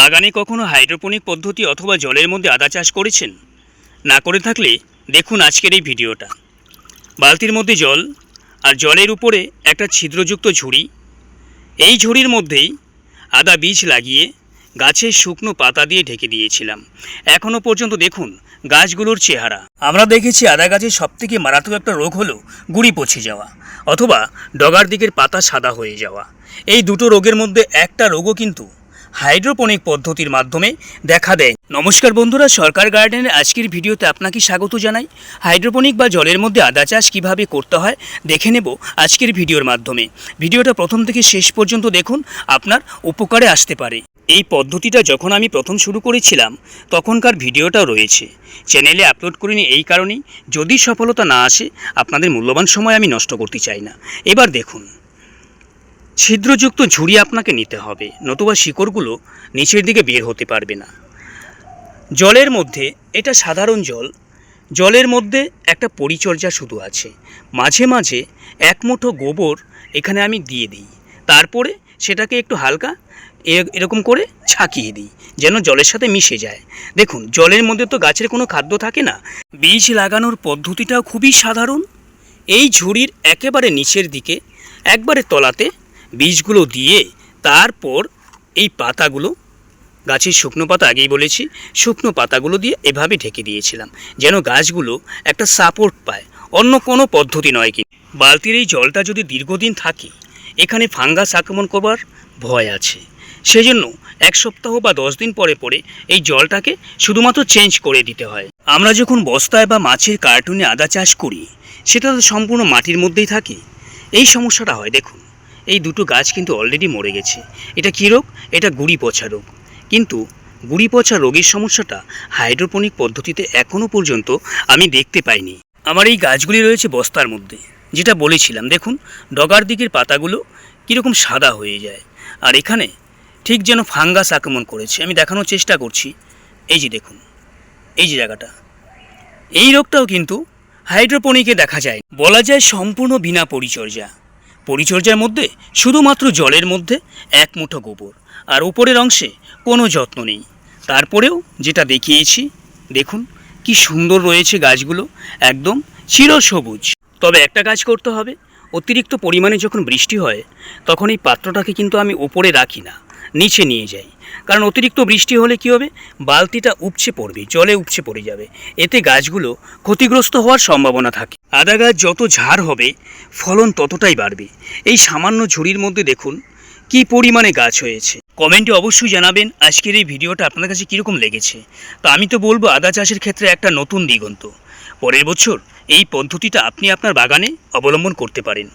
বাগানে কখনো হাইড্রোপনিক পদ্ধতি অথবা জলের মধ্যে আদা চাষ করেছেন? না করে থাকলে দেখুন আজকের এই ভিডিওটা। বালতির মধ্যে জল আর জলের উপরে একটা ছিদ্রযুক্ত ঝুড়ি। এই ঝুড়ির মধ্যেই আদা বীজ লাগিয়ে গাছের শুকনো পাতা দিয়ে ঢেকে দিয়েছিলাম। এখনও পর্যন্ত দেখুন গাছগুলোর চেহারা। আমরা দেখেছি আদা গাছের সবথেকে মারাত্মক একটা রোগ হলো গুড়ি পচে যাওয়া অথবা ডগার দিকের পাতা সাদা হয়ে যাওয়া। এই দুটো রোগের মধ্যে একটা রোগও কিন্তু হাইড্রোপনিক পদ্ধতির মাধ্যমে দেখা দেয়। নমস্কার বন্ধুরা, সরকার গার্ডেনের আজকের ভিডিওতে আপনাকে স্বাগত জানাই। হাইড্রোপনিক বা জলের মধ্যে আদা চাষ কীভাবে করতে হয়, দেখে নেব আজকের ভিডিওর মাধ্যমে। ভিডিওটা প্রথম থেকে শেষ পর্যন্ত দেখুন, আপনার উপকারে আসতে পারে। এই পদ্ধতিটা যখন আমি প্রথম শুরু করেছিলাম, তখনকার ভিডিওটাও রয়েছে। চ্যানেলে আপলোড করিনি এই কারণেই, যদি সফলতা না আসে, আপনাদের মূল্যবান সময় আমি নষ্ট করতে চাই না। এবার দেখুন। ছিদ্রযুক্ত ঝুড়ি আপনাকে নিতে হবে, নতুবা শিকড়গুলো নিচের দিকে বের হতে পারবে না। জলের মধ্যে, এটা সাধারণ জল, জলের মধ্যে একটা পরিচর্যা শুধু আছে। মাঝে মাঝে এক মুঠো গোবর এখানে আমি দিয়ে দিই, তারপরে সেটাকে একটু হালকা এরকম করে ছাকিয়ে দিই, যেন জলের সাথে মিশে যায়। দেখুন, জলের মধ্যে তো গাছের কোনো খাদ্য থাকে না। বীজ লাগানোর পদ্ধতিটাও খুবই সাধারণ। এই ঝুড়ির একেবারে নিচের দিকে, একবারে তলাতে বীজগুলো দিয়ে তারপর এই পাতাগুলো, গাছের শুকনো পাতা আগেই বলেছি, শুকনো পাতাগুলো দিয়ে এভাবে ঢেকে দিয়েছিলাম, যেন গাছগুলো একটা সাপোর্ট পায়। অন্য কোনো পদ্ধতি নয় কি বালতির এই জলটা যদি দীর্ঘদিন থাকে, এখানে ফাঙ্গাস আক্রমণ করবার ভয় আছে। সেজন্য এক সপ্তাহ বা দশ দিন পরে পরে এই জলটাকে শুধুমাত্র চেঞ্জ করে দিতে হয়। আমরা যখন বস্তায় বা মাছের কার্টুনে আদা চাষ করি, সেটা তো সম্পূর্ণ মাটির মধ্যেই থাকে। এই সমস্যাটা হয়, দেখুন। এই দুটো গাছ কিন্তু অলরেডি মরে গেছে। এটা কী রোগ? এটা গুড়ি পচা রোগ। কিন্তু গুড়ি পচা রোগের সমস্যাটা হাইড্রোপনিক পদ্ধতিতে এখনও পর্যন্ত আমি দেখতে পাইনি। আমার এই গাছগুলি রয়েছে বস্তার মধ্যে। যেটা বলেছিলাম, দেখুন, ডগার দিকের পাতাগুলো কীরকম সাদা হয়ে যায়। আর এখানে ঠিক যেন ফাঙ্গাস আক্রমণ করেছে। আমি দেখানোর চেষ্টা করছি। এই যে দেখুন, এই যে জায়গাটা। এই রোগটাও কিন্তু হাইড্রোপনিকে দেখা যায়। বলা যায় সম্পূর্ণ বিনা পরিচর্যা। পরিচর্যার মধ্যে শুধুমাত্র জলের মধ্যে এক মুঠো গোবর আর উপরের অংশে কোনো যত্ন নেই। তারপরেও যেটা দেখিয়েছি, দেখুন কি সুন্দর রয়েছে গাছগুলো, একদম চিরসবুজ তবে একটা কাজ করতে হবে, অতিরিক্ত পরিমাণে যখন বৃষ্টি হয়, তখন এই পাত্রটাকে কিন্তু আমি ওপরে রাখি না। নিচে নিয়ে যাই। কারণ অতিরিক্ত বৃষ্টি হলে কি হবে? বালতিটা উপচে পড়বে, জলে উপচে পড়ে যাবে। এতে গাছগুলো ক্ষতিগ্রস্ত হওয়ার সম্ভাবনা থাকে। আদা গাছ যত ঝাড় হবে, ফলন ততটাই বাড়বে। এই সামান্য ঝুড়ির মধ্যে দেখুন কি পরিমাণে গাছ হয়েছে? কমেন্টে অবশ্যই জানাবেন আজকের এই ভিডিওটা আপনার কাছে কীরকম লেগেছে। তা আমি তো বলব আদা চাষের ক্ষেত্রে একটা নতুন দিগন্ত। পরের বছর এই পদ্ধতিটা আপনি আপনার বাগানে অবলম্বন করতে পারেন।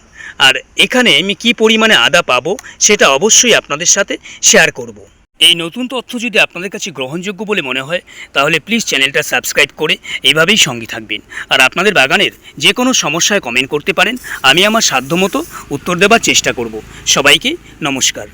আর এখানে আমি কি পরিমাণে আদা পাবো সেটা অবশ্যই আপনাদের সাথে শেয়ার করব। এই নতুন তথ্য যদি আপনাদের কাছে গ্রহণযোগ্য বলে মনে হয়, তাহলে প্লিজ চ্যানেলটা সাবস্ক্রাইব করে এইভাবেই সঙ্গে থাকবেন। আর আপনাদের বাগানের যে কোনো সমস্যায় কমেন্ট করতে পারেন, আমি আমার সাধ্যমতো উত্তর দেবার চেষ্টা করব। সবাইকে নমস্কার।